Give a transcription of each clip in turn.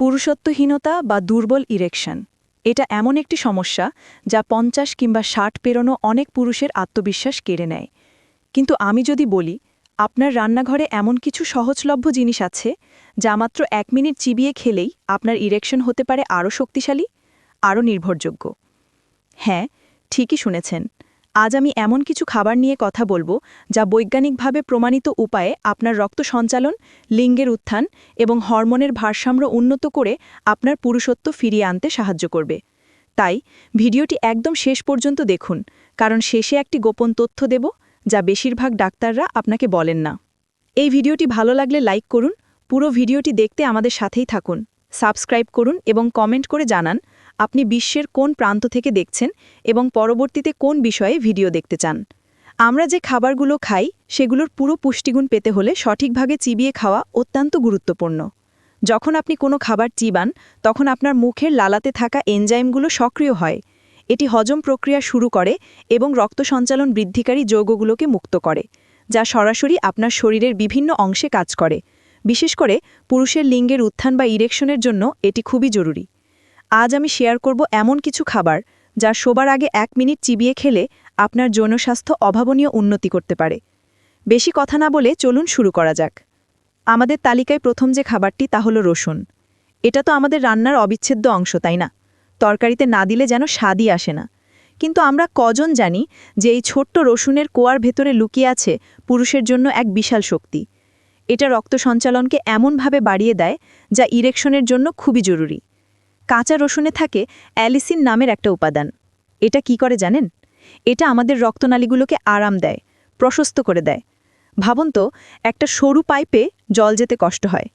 পুরুষত্বহীনতা বা দুর্বল ইরেকশন এটা এমন একটি সমস্যা যা পঞ্চাশ কিংবা ষাট পেরোনো অনেক পুরুষের আত্মবিশ্বাস কেড়ে নেয়। কিন্তু আমি যদি বলি, আপনার রান্নাঘরে এমন কিছু সহজলভ্য জিনিস আছে যা মাত্র এক মিনিট চিবিয়ে খেলেই আপনার ইরেকশন হতে পারে আরও শক্তিশালী, আরও নির্ভরযোগ্য। হ্যাঁ ঠিকই শুনেছেন। আজ আমি এমন কিছু খাবার নিয়ে কথা বলব যা বৈজ্ঞানিকভাবে প্রমাণিত উপায়ে আপনার রক্ত সঞ্চালন, লিঙ্গের উত্থান এবং হরমোনের ভারসাম্য উন্নত করে আপনার পুরুষত্ব ফিরিয়ে আনতে সাহায্য করবে। তাই, ভিডিওটি একদম শেষ পর্যন্ত দেখুন, কারণ শেষে একটি গোপন তথ্য দেব, যা বেশিরভাগ ডাক্তাররা আপনাকে বলেন না। এই ভিডিওটি ভালো লাগলে লাইক করুন, পুরো ভিডিওটি দেখতে আমাদের সাথেই থাকুন। সাবস্ক্রাইব করুন এবং কমেন্ট করে জানান আপনি বিশ্বের কোন প্রান্ত থেকে দেখছেন এবং পরবর্তীতে কোন বিষয়ে ভিডিও দেখতে চান। আমরা যে খাবারগুলো খাই, সেগুলোর পুরো পুষ্টিগুণ পেতে হলে সঠিকভাবে চিবিয়ে খাওয়া অত্যন্ত গুরুত্বপূর্ণ। যখন আপনি কোনো খাবার চিবান, তখন আপনার মুখের লালাতে থাকা এনজাইমগুলো সক্রিয় হয়। এটি হজম প্রক্রিয়া শুরু করে এবং রক্ত সঞ্চালন বৃদ্ধিকারী যৌগগুলোকে মুক্ত করে, যা সরাসরি আপনার শরীরের বিভিন্ন অংশে কাজ করে। বিশেষ করে পুরুষের লিঙ্গের উত্থান বা ইরেকশনের জন্য এটি খুবই জরুরি। আজ আমি শেয়ার করব এমন কিছু খাবার যা শোবার আগে এক মিনিট চিবিয়ে খেলে আপনার যৌনস্বাস্থ্য অভাবনীয় উন্নতি করতে পারে। বেশি কথা না বলে চলুন শুরু করা যাক। আমাদের তালিকায় প্রথম যে খাবারটি তা হল রসুন। এটা তো আমাদের রান্নার অবিচ্ছেদ্য অংশ, তাই না? তরকারিতে না দিলে যেন স্বাদই আসে না। কিন্তু আমরা কজন জানি যে এই ছোট্ট রসুনের কোয়ার ভেতরে লুকিয়ে আছে পুরুষের জন্য এক বিশাল শক্তি। এটা রক্ত সঞ্চালনকে এমনভাবে বাড়িয়ে দেয় যা ইরেকশনের জন্য খুবই জরুরি। কাঁচা রসুনে থাকে অ্যালিসিন নামের একটা উপাদান। এটা কি করে জানেন? এটা আমাদের রক্তনালীগুলোকে আরাম দেয়, প্রশস্ত করে দেয়। ভাবুন তো, একটা সরু পাইপে জল যেতে কষ্ট হয়।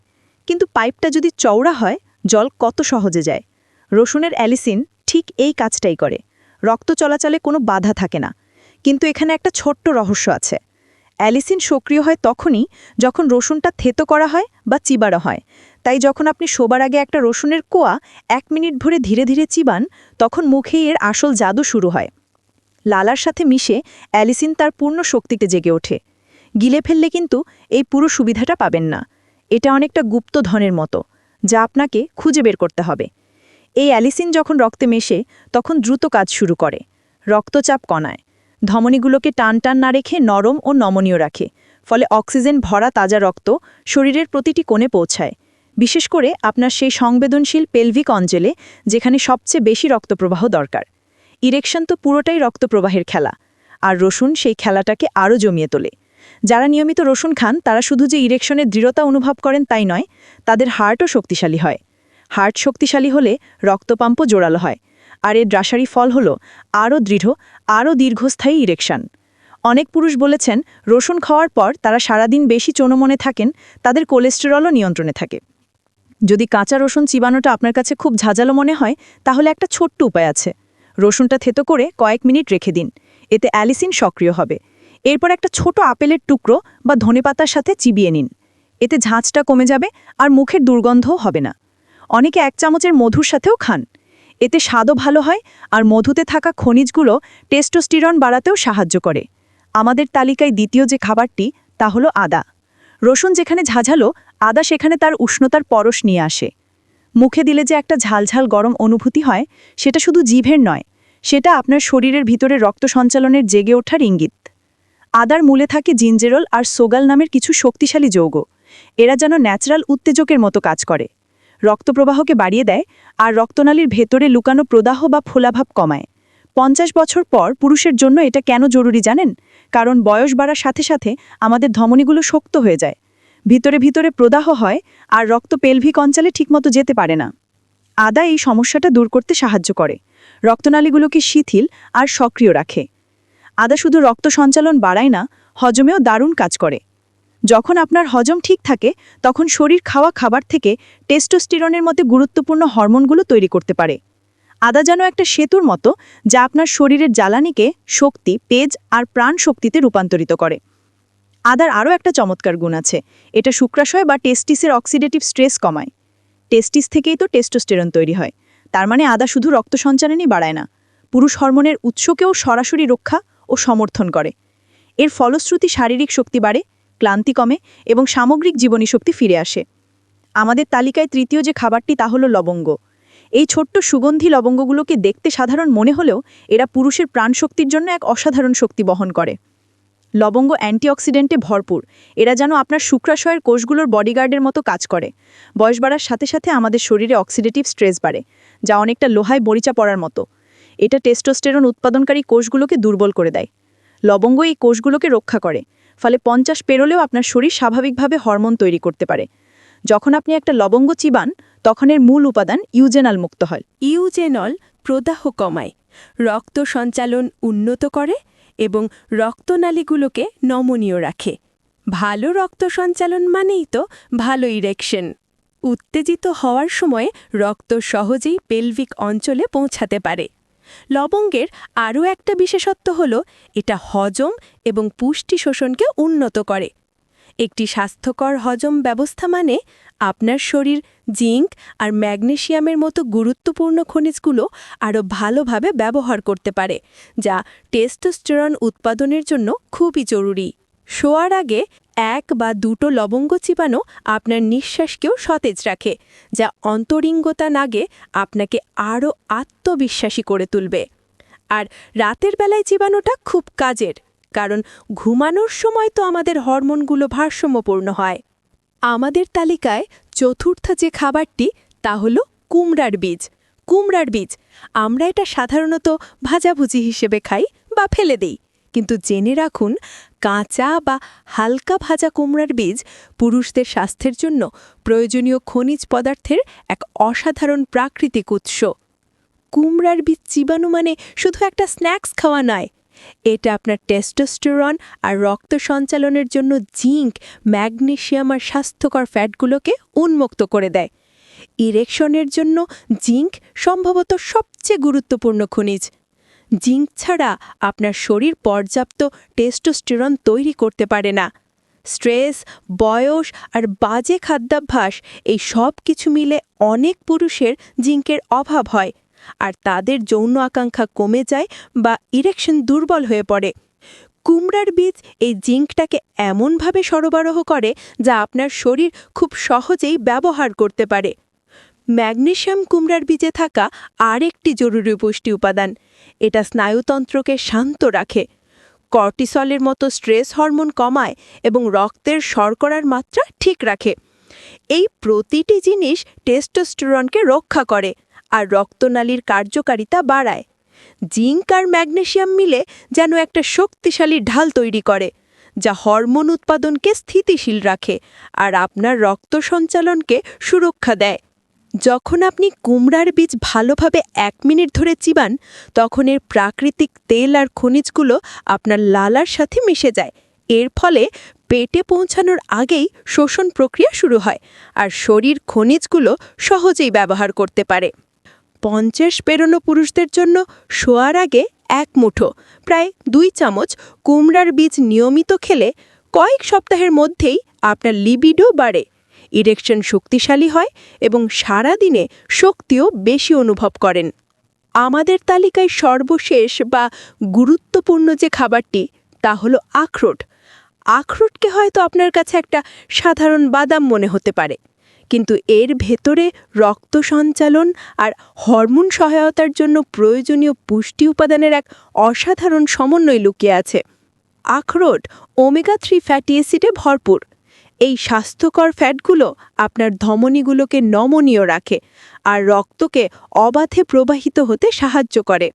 কিন্তু পাইপটা যদি চওড়া হয়, জল কত সহজে যায়। রসুনের অ্যালিসিন ঠিক এই কাজটাই করে। রক্ত চলাচলে কোনো বাধা থাকে না। কিন্তু এখানে একটা ছোট্ট রহস্য আছে। অ্যালিসিন সক্রিয় হয় তখনই যখন রসুনটা থেতো করা হয় বা চিবাড়া হয়। তাই যখন আপনি শোবার আগে একটা রসুনের কোয়া এক মিনিট ভরে ধীরে ধীরে চিবান, তখন মুখেই এর আসল জাদু শুরু হয়। লালার সাথে মিশে অ্যালিসিন তার পূর্ণ শক্তিতে জেগে ওঠে। গিলে ফেললে কিন্তু এই পুরো সুবিধাটা পাবেন না। এটা অনেকটা গুপ্ত ধনের মতো, যা আপনাকে খুঁজে বের করতে হবে। এই অ্যালিসিন যখন রক্তে মেশে, তখন দ্রুত কাজ শুরু করে। রক্তচাপ কণায় ধমনীগুলোকে টান টান না রেখে নরম ও নমনীয় রাখে, ফলে অক্সিজেন ভরা তাজা রক্ত শরীরের প্রতিটি কোণে পৌঁছায়। বিশেষ করে আপনার সেই সংবেদনশীল পেলভিক অঞ্চলে, যেখানে সবচেয়ে বেশি রক্তপ্রবাহ দরকার। ইরেকশন তো পুরোটাই রক্তপ্রবাহের খেলা, আর রসুন সেই খেলাটাকে আরও জমিয়ে তোলে। যারা নিয়মিত রসুন খান, তারা শুধু যে ইরেকশনের দৃঢ়তা অনুভব করেন তাই নয়, তাদের হার্টও শক্তিশালী হয়। হার্ট শক্তিশালী হলে রক্তপাম্পও জোরালো হয়, আর এর দ্রাসারি ফল হল আরও দৃঢ়, আরও দীর্ঘস্থায়ী ইরেকশন। অনেক পুরুষ বলেছেন, রসুন খাওয়ার পর তারা সারাদিন বেশি চনমনে থাকেন, তাদের কোলেস্টেরলও নিয়ন্ত্রণে থাকে। যদি কাঁচা রসুন চিবানোটা আপনার কাছে খুব ঝাঁঝালো মনে হয়, তাহলে একটা ছোট্ট উপায় আছে। রসুনটা থেতো করে কয়েক মিনিট রেখে দিন। এতে অ্যালিসিন সক্রিয় হবে। এরপর একটা ছোট আপেলের টুকরো বা ধনেপাতার সাথে চিবিয়ে নিন। এতে ঝাঁঝটা কমে যাবে আর মুখের দুর্গন্ধও হবে না। অনেকে এক চামচের মধুর সাথেও খান। এতে স্বাদও ভালো হয় আর মধুতে থাকা খনিজগুলো টেস্টোস্টিরন বাড়াতেও সাহায্য করে। আমাদের তালিকায় দ্বিতীয় যে খাবারটি, তা হলো আদা। রসুন যেখানে ঝাঝালো, আদা সেখানে তার উষ্ণতার পরশ নিয়ে আসে। মুখে দিলে যে একটা ঝালঝাল গরম অনুভূতি হয়, সেটা শুধু জিভের নয়, সেটা আপনার শরীরের ভিতরে রক্ত সঞ্চালনের জেগে ওঠার ইঙ্গিত। আদার মূলে থাকে জিঞ্জেরল আর সোগাল নামের কিছু শক্তিশালী যৌগ। এরা যেন ন্যাচারাল উত্তেজকের মতো কাজ করে। রক্তপ্রবাহকে বাড়িয়ে দেয় আর রক্তনালীর ভেতরে লুকানো প্রদাহ বা ফোলাভাব কমায়। পঞ্চাশ বছর পর পুরুষের জন্য এটা কেন জরুরি জানেন? কারণ বয়স বাড়ার সাথে সাথে আমাদের ধমনীগুলো শক্ত হয়ে যায়। ভিতরে ভিতরে প্রদাহ হয় আর রক্ত পেলভিক অঞ্চলে ঠিকমতো যেতে পারে না। আদা এই সমস্যাটা দূর করতে সাহায্য করে। রক্তনালীগুলোকে শিথিল আর সক্রিয় রাখে। আদা শুধু রক্ত সঞ্চালন বাড়ায় না, হজমেও দারুণ কাজ করে। যখন আপনার হজম ঠিক থাকে, তখন শরীর খাওয়া খাবার থেকে টেস্টোস্টিরনের মতো গুরুত্বপূর্ণ হরমোনগুলো তৈরি করতে পারে। আদা যেন একটা সেতুর মতো যা আপনার শরীরের জ্বালানিকে শক্তি পেজ আর প্রাণ শক্তিতে রূপান্তরিত করে। আদার আরও একটা চমৎকার গুণ আছে। এটা শুক্রাশয় বা টেস্টিসের অক্সিডেটিভ স্ট্রেস কমায়। টেস্টিস থেকেই তো টেস্টোস্টেরন তৈরি হয়। তার মানে আদা শুধু রক্ত সঞ্চালনই বাড়ায় না, পুরুষ হরমোনের উৎসকেও সরাসরি রক্ষা ও সমর্থন করে। এর ফলশ্রুতি শারীরিক শক্তি বাড়ে, ক্লান্তি কমে এবং সামগ্রিক জীবনী শক্তি ফিরে আসে। আমাদের তালিকায় তৃতীয় যে খাবারটি তা হলো লবঙ্গ। এই ছোট্ট সুগন্ধি লবঙ্গগুলোকে দেখতে সাধারণ মনে হলেও এরা পুরুষের প্রাণশক্তির জন্য এক অসাধারণ শক্তি বহন করে। লবঙ্গ অ্যান্টিঅক্সিডেন্টে ভরপুর। এরা যেন আপনার শুক্রাশয়ের কোষগুলোর বডিগার্ডের মতো কাজ করে। বয়স বাড়ার সাথে সাথে আমাদের শরীরে অক্সিডেটিভ স্ট্রেস বাড়ে, যা অনেকটা লোহায় বরিচা পড়ার মতো। এটা টেস্টোস্টেরন উৎপাদনকারী কোষগুলোকে দুর্বল করে দেয়। লবঙ্গ এই কোষগুলোকে রক্ষা করে, ফলে পঞ্চাশ পেরোলেও আপনার শরীর স্বাভাবিকভাবে হরমোন তৈরি করতে পারে। যখন আপনি একটা লবঙ্গ চিবান তখন এর মূল উপাদান ইউজেনাল মুক্ত হয়। ইউজেনল প্রদাহ কমায়, রক্ত সঞ্চালন উন্নত করে এবং রক্তনালীগুলোকে নমনীয় রাখে। ভালো রক্ত সঞ্চালন মানেই তো ভালো ইরেকশন। উত্তেজিত হওয়ার সময় রক্ত সহজেই পেলভিক অঞ্চলে পৌঁছাতে পারে। লবঙ্গের আরও একটা বিশেষত্ব হল, এটা হজম এবং পুষ্টি শোষণকে উন্নত করে। একটি স্বাস্থ্যকর হজম ব্যবস্থা মানে আপনার শরীর, জিঙ্ক আর ম্যাগনেশিয়ামের মতো গুরুত্বপূর্ণ খনিজগুলো আরও ভালোভাবে ব্যবহার করতে পারে, যা টেস্টোস্টেরন উৎপাদনের জন্য খুবই জরুরি। শোয়ার আগে এক বা দুটো লবঙ্গ চিবানো আপনার নিঃশ্বাসকেও সতেজ রাখে, যা অন্তরিঙ্গতা নাগে আপনাকে আরও আত্মবিশ্বাসী করে তুলবে। আর রাতের বেলায় চিবানোটা খুব কাজের। কারণ ঘুমানোর সময় তো আমাদের হরমোনগুলো ভারসাম্যপূর্ণ হয়। আমাদের তালিকায় চতুর্থ যে খাবারটি, তা হল কুমড়ার বীজ। কুমড়ার বীজ, আমরা এটা সাধারণত ভাজাভুজি হিসেবে খাই বা ফেলে দেই। কিন্তু জেনে রাখুন, কাঁচা বা হালকা ভাজা কুমড়ার বীজ পুরুষদের স্বাস্থ্যের জন্য প্রয়োজনীয় খনিজ পদার্থের এক অসাধারণ প্রাকৃতিক উৎস। কুমড়ার বীজ চিবানো মানে শুধু একটা স্ন্যাক্স খাওয়া নয় এটা আপনার টেস্টোস্টেরন আর রক্ত সঞ্চালনের জন্য জিঙ্ক ম্যাগনেশিয়াম আর স্বাস্থ্যকর ফ্যাটগুলোকে উন্মুক্ত করে দেয়। ইরেকশনের জন্য জিঙ্ক সম্ভবত সবচেয়ে গুরুত্বপূর্ণ খনিজ। জিঙ্ক ছাড়া আপনার শরীর পর্যাপ্ত টেস্টোস্টেরন তৈরি করতে পারে না। স্ট্রেস, বয়স আর বাজে খাদ্যাভ্যাস, এই সব কিছু মিলে অনেক পুরুষের জিঙ্কের অভাব হয়। আর তাদের যৌন আকাঙ্ক্ষা কমে যায় বা ইরেকশন দুর্বল হয়ে পড়ে। কুমড়ার বীজ এই জিঙ্কটাকে এমনভাবে সরবরাহ করে যা আপনার শরীর খুব সহজেই ব্যবহার করতে পারে। ম্যাগনেশিয়াম কুমড়ার বীজে থাকা আরেকটি জরুরি পুষ্টি উপাদান। এটা স্নায়ুতন্ত্রকে শান্ত রাখে। কর্টিসলের মতো স্ট্রেস হরমোন কমায় এবং রক্তের শর্করার মাত্রা ঠিক রাখে। এই প্রতিটি জিনিস টেস্টোস্টেরনকে রক্ষা করে। আর রক্তনালীর কার্যকারিতা বাড়ায়। জিঙ্ক আর ম্যাগনেশিয়াম মিলে যেন একটা শক্তিশালী ঢাল তৈরি করে, যা হরমোন উৎপাদনকে স্থিতিশীল রাখে আর আপনার রক্ত সঞ্চালনকে সুরক্ষা দেয়। যখন আপনি কুমড়ার বীজ ভালোভাবে এক মিনিট ধরে চিবান, তখন এর প্রাকৃতিক তেল আর খনিজগুলো আপনার লালার সাথে মিশে যায়। এর ফলে পেটে পৌঁছানোর আগেই শোষণ প্রক্রিয়া শুরু হয় আর শরীর খনিজগুলো সহজেই ব্যবহার করতে পারে। পঞ্চাশ পেরোনো পুরুষদের জন্য শোয়ার আগে এক মুঠো, প্রায় দুই চামচ কুমড়ার বীজ নিয়মিত খেলে কয়েক সপ্তাহের মধ্যেই আপনার লিবিডো বাড়ে। ইরেকশন শক্তিশালী হয় এবং সারা দিনে শক্তিও বেশি অনুভব করেন। আমাদের তালিকায় সর্বশেষ বা গুরুত্বপূর্ণ যে খাবারটি, তা হলো আখরোট। আখরোটকে হয়তো আপনার কাছে একটা সাধারণ বাদাম মনে হতে পারে। কিন্তু এর ভেতরে রক্ত সঞ্চালন আর হরমোন সহায়তার জন্য প্রয়োজনীয় পুষ্টি উপাদানের এক অসাধারণ সমন্বয় লুকিয়ে আছে। আখরোট ওমেগা থ্রি ফ্যাটি অ্যাসিডে ভরপুর। এই স্বাস্থ্যকর ফ্যাটগুলো আপনার ধমনীগুলোকে নমনীয় রাখে আর রক্তকে অবাধে প্রবাহিত হতে সাহায্য করে।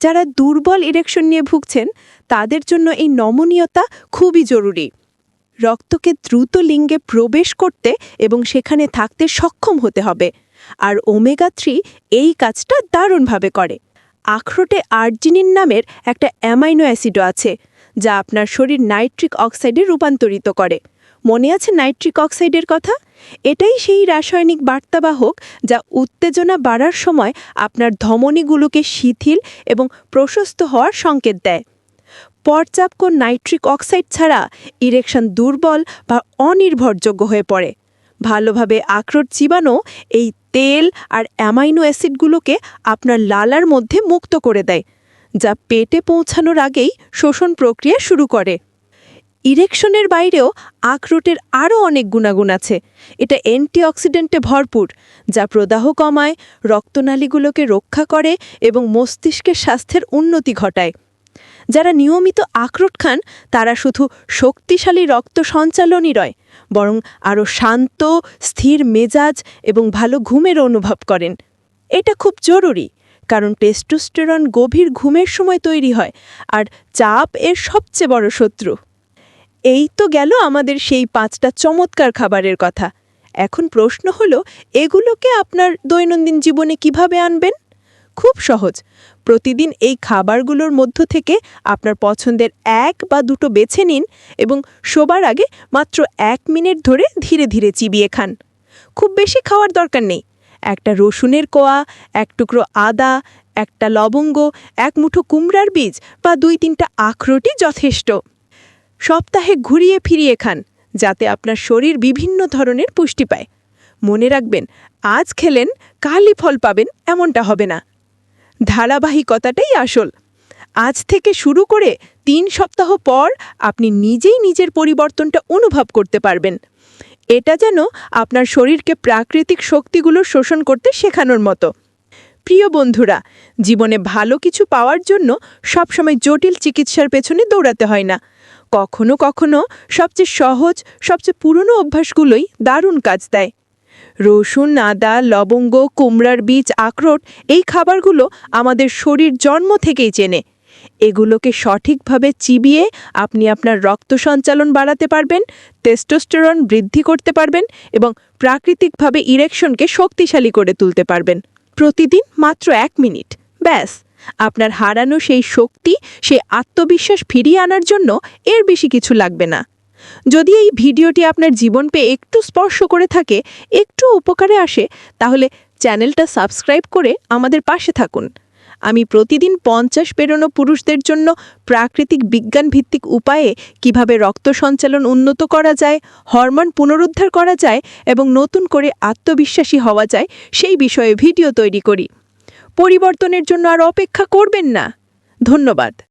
যারা দুর্বল ইরেকশন নিয়ে ভুগছেন, তাদের জন্য এই নমনীয়তা খুবই জরুরি। রক্তকে দ্রুত লিঙ্গে প্রবেশ করতে এবং সেখানে থাকতে সক্ষম হতে হবে। আর ওমেগা থ্রি এই কাজটা দারুণভাবে করে। আখরোটে আর্জিনিন নামের একটা অ্যামাইনো অ্যাসিডও আছে, যা আপনার শরীর নাইট্রিক অক্সাইডে রূপান্তরিত করে। মনে আছে নাইট্রিক অক্সাইডের কথা? এটাই সেই রাসায়নিক বার্তাবাহক যা উত্তেজনা বাড়ার সময় আপনার ধমনীগুলোকে শিথিল এবং প্রশস্ত হওয়ার সংকেত দেয়। পর্যাপ্ত নাইট্রিক অক্সাইড ছাড়া ইরেকশন দুর্বল বা অনির্ভরযোগ্য হয়ে পড়ে। ভালোভাবে আখরোট চিবানো এই তেল আর অ্যামাইনো অ্যাসিডগুলোকে আপনার লালার মধ্যে মুক্ত করে দেয়, যা পেটে পৌঁছানোর আগেই শোষণ প্রক্রিয়া শুরু করে। ইরেকশনের বাইরেও আখরোটের আরও অনেক গুণাগুণ আছে। এটা অ্যান্টিঅক্সিডেন্টে ভরপুর, যা প্রদাহ কমায়, রক্তনালীগুলোকে রক্ষা করে এবং মস্তিষ্কের স্বাস্থ্যের উন্নতি ঘটায়। যারা নিয়মিত আখরোট খান, তারা শুধু শক্তিশালী রক্ত সঞ্চালনই নয়, বরং আরও শান্ত, স্থির মেজাজ এবং ভালো ঘুমের অনুভব করেন। এটা খুব জরুরি, কারণ টেস্টোস্টেরন গভীর ঘুমের সময় তৈরি হয়, আর চাপ এর সবচেয়ে বড় শত্রু। এই তো গেল আমাদের সেই পাঁচটা চমৎকার খাবারের কথা। এখন প্রশ্ন হলো, এগুলোকে আপনার দৈনন্দিন জীবনে কীভাবে আনবেন? খুব সহজ প্রতিদিন এই খাবারগুলোর মধ্য থেকে আপনার পছন্দের এক বা দুটো বেছে নিন এবং শোবার আগে মাত্র এক মিনিট ধরে ধীরে ধীরে চিবিয়ে খান। খুব বেশি খাওয়ার দরকার নেই। একটা রসুনের কোয়া, এক টুকরো আদা, একটা লবঙ্গ, এক মুঠো কুমড়ার বীজ বা দুই তিনটা আখরোটি যথেষ্ট। সপ্তাহে ঘুরিয়ে ফিরিয়ে খান, যাতে আপনার শরীর বিভিন্ন ধরনের পুষ্টি পায়। মনে রাখবেন, আজ খেলেন, কালই ফল পাবেন, এমনটা হবে না। ধারাবাহিকতাটাই আসল। আজ থেকে শুরু করে তিন সপ্তাহ পর আপনি নিজেই নিজের পরিবর্তনটা অনুভব করতে পারবেন। এটা যেন আপনার শরীরকে প্রাকৃতিক শক্তিগুলো শোষণ করতে শেখানোর মতো। প্রিয় বন্ধুরা, জীবনে ভালো কিছু পাওয়ার জন্য সবসময় জটিল চিকিৎসার পেছনে দৌড়াতে হয় না। কখনো কখনো সবচেয়ে সহজ, সবচেয়ে পুরনো অভ্যাসগুলোই দারুণ কাজ দেয়। রসুন, আদা, লবঙ্গ, কুমড়ার বীজ, আখরোট, এই খাবারগুলো আমাদের শরীর জন্ম থেকেই চেনে। এগুলোকে সঠিকভাবে চিবিয়ে আপনি আপনার রক্ত সঞ্চালন বাড়াতে পারবেন, টেস্টোস্টেরন বৃদ্ধি করতে পারবেন এবং প্রাকৃতিকভাবে ইরেকশনকে শক্তিশালী করে তুলতে পারবেন। প্রতিদিন মাত্র এক মিনিট। ব্যাস, আপনার হারানো সেই শক্তি, সেই আত্মবিশ্বাস ফিরিয়ে আনার জন্য এর বেশি কিছু লাগবে না। যদি এই ভিডিওটি আপনার জীবন পেয়ে একটু স্পর্শ করে থাকে, একটু উপকারে আসে, তাহলে চ্যানেলটা সাবস্ক্রাইব করে আমাদের পাশে থাকুন। আমি প্রতিদিন পঞ্চাশ পেরোনো পুরুষদের জন্য প্রাকৃতিক বিজ্ঞান ভিত্তিক উপায়ে কীভাবে রক্ত সঞ্চালন উন্নত করা যায়, হরমোন পুনরুদ্ধার করা যায় এবং নতুন করে আত্মবিশ্বাসী হওয়া যায়, সেই বিষয়ে ভিডিও তৈরি করি। পরিবর্তনের জন্য আর অপেক্ষা করবেন না। ধন্যবাদ।